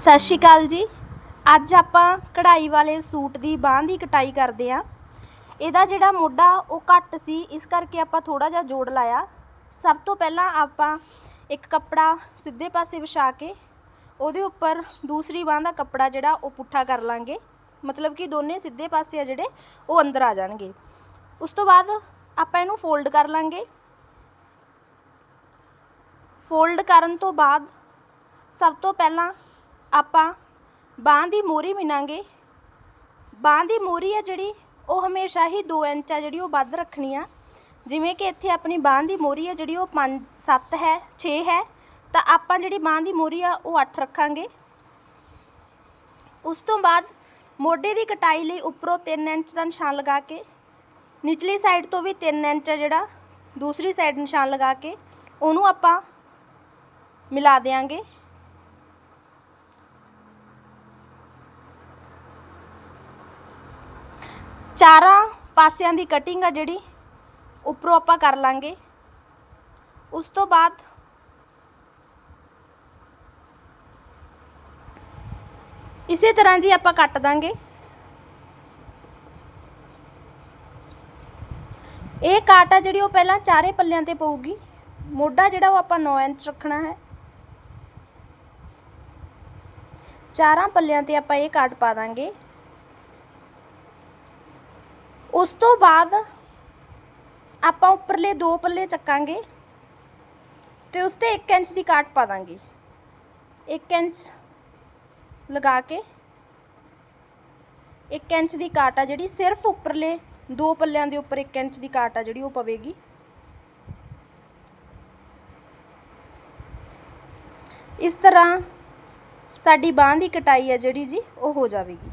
ਸਤਿ ਸ਼੍ਰੀ ਅਕਾਲ ਜੀ। ਅੱਜ ਆਪਾਂ ਕਢਾਈ ਵਾਲੇ ਸੂਟ ਦੀ ਬਾਂਹ ਦੀ ਕਟਾਈ ਕਰਦੇ ਆਂ ਇਹਦਾ ਜਿਹੜਾ ਮੋਢਾ ਉਹ ਘੱਟ ਸੀ, ਇਸ ਕਰਕੇ ਆਪਾਂ ਥੋੜਾ ਜਿਹਾ ਜੋੜ ਲਾਇਆ। ਸਭ ਤੋਂ ਪਹਿਲਾਂ ਆਪਾਂ ਇੱਕ ਕੱਪੜਾ ਸਿੱਧੇ ਪਾਸੇ ਵਿਛਾ ਕੇ ਉਹਦੇ ਉੱਪਰ ਦੂਸਰੀ ਬਾਂਹ ਦਾ ਕੱਪੜਾ ਜਿਹੜਾ ਉਹ ਪੁੱਠਾ ਕਰ ਲਾਂਗੇ। ਮਤਲਬ ਕਿ ਦੋਨੇ ਸਿੱਧੇ ਪਾਸੇ ਆ ਜਿਹੜੇ, ਉਹ ਅੰਦਰ ਆ ਜਾਣਗੇ। ਉਸ ਤੋਂ ਬਾਅਦ ਆਪਾਂ ਇਹਨੂੰ ਫੋਲਡ ਕਰ ਲਾਂਗੇ। ਫੋਲਡ ਕਰਨ ਤੋਂ ਬਾਅਦ ਸਭ ਤੋਂ ਪਹਿਲਾਂ ਆਪਾਂ ਬਾਂਹ ਦੀ ਮੋਰੀ ਮਿਨਾਂਗੇ। ਬਾਂਹ ਦੀ ਮੋਰੀ ਆ ਜਿਹੜੀ, ਉਹ ਹਮੇਸ਼ਾ ਹੀ 2 ਇੰਚ ਆ ਜਿਹੜੀ, ਉਹ ਵੱਧ ਰੱਖਣੀ ਆ। ਜਿਵੇਂ ਕਿ ਇੱਥੇ ਆਪਣੀ ਬਾਂਹ ਦੀ ਮੋਰੀ ਆ ਜਿਹੜੀ, ਉਹ 5 7 ਹੈ 6 ਹੈ, ਤਾਂ ਆਪਾਂ ਜਿਹੜੀ ਬਾਂਹ ਦੀ ਮੋਰੀ ਆ, ਉਹ 8 ਰੱਖਾਂਗੇ। ਉਸ ਤੋਂ ਬਾਅਦ ਮੋਢੇ ਦੀ ਕਟਾਈ ਲਈ ਉੱਪਰੋਂ 3 ਇੰਚ ਦਾ ਨਿਸ਼ਾਨ ਲਗਾ ਕੇ, ਨਿਚਲੀ ਸਾਈਡ ਤੋਂ ਵੀ 3 ਇੰਚ ਆ ਜਿਹੜਾ, ਦੂਸਰੀ ਸਾਈਡ ਨਿਸ਼ਾਨ ਲਗਾ ਕੇ, ਉਹਨੂੰ ਆਪਾਂ ਮਿਲਾ ਦੇਾਂਗੇ ਚਾਰਾਂ ਪਾਸਿਆਂ ਦੀ ਕਟਿੰਗ ਆ ਜਿਹੜੀ, ਉੱਪਰੋਂ ਆਪਾਂ ਕਰ ਲਾਂਗੇ। ਉਸ ਤੋਂ ਬਾਅਦ ਇਸੇ ਤਰ੍ਹਾਂ ਜੀ ਆਪਾਂ ਕੱਟ ਦਾਂਗੇ। ਇਹ ਕਾਟ ਆ ਜਿਹੜੀ ਉਹ ਪਹਿਲਾਂ ਚਾਰੇ ਪੱਲਿਆਂ ਤੇ ਪਊਗੀ। ਮੋਢਾ ਜਿਹੜਾ ਉਹ ਆਪਾਂ 9 ਇੰਚ ਰੱਖਣਾ ਹੈ। ਚਾਰਾਂ ਪੱਲਿਆਂ ਤੇ ਆਪਾਂ ਇਹ ਕਾਟ ਪਾ ਦਾਂਗੇ। ਉਸ ਤੋਂ ਬਾਅਦ ਆਪਾਂ ਉੱਪਰਲੇ ਦੋ ਪੱਲੇ ਚੱਕਾਂਗੇ ਤੇ ਉਸ ਤੇ 1 ਇੰਚ ਦੀ ਕਾਟ ਪਾ ਦਾਂਗੇ। 1 ਇੰਚ ਲਗਾ ਕੇ 1 ਇੰਚ ਦੀ ਕਾਟ ਆ ਜਿਹੜੀ, ਸਿਰਫ ਉੱਪਰਲੇ ਦੋ ਪੱਲਿਆਂ ਦੇ ਉੱਪਰ 1 ਇੰਚ ਦੀ ਕਾਟ ਆ ਜਿਹੜੀ ਉਹ ਪਵੇਗੀ। ਇਸ ਤਰ੍ਹਾਂ ਸਾਡੀ ਬਾਂਹ ਦੀ ਕਟਾਈ ਹੈ ਜਿਹੜੀ ਜੀ, ਉਹ ਹੋ ਜਾਵੇਗੀ।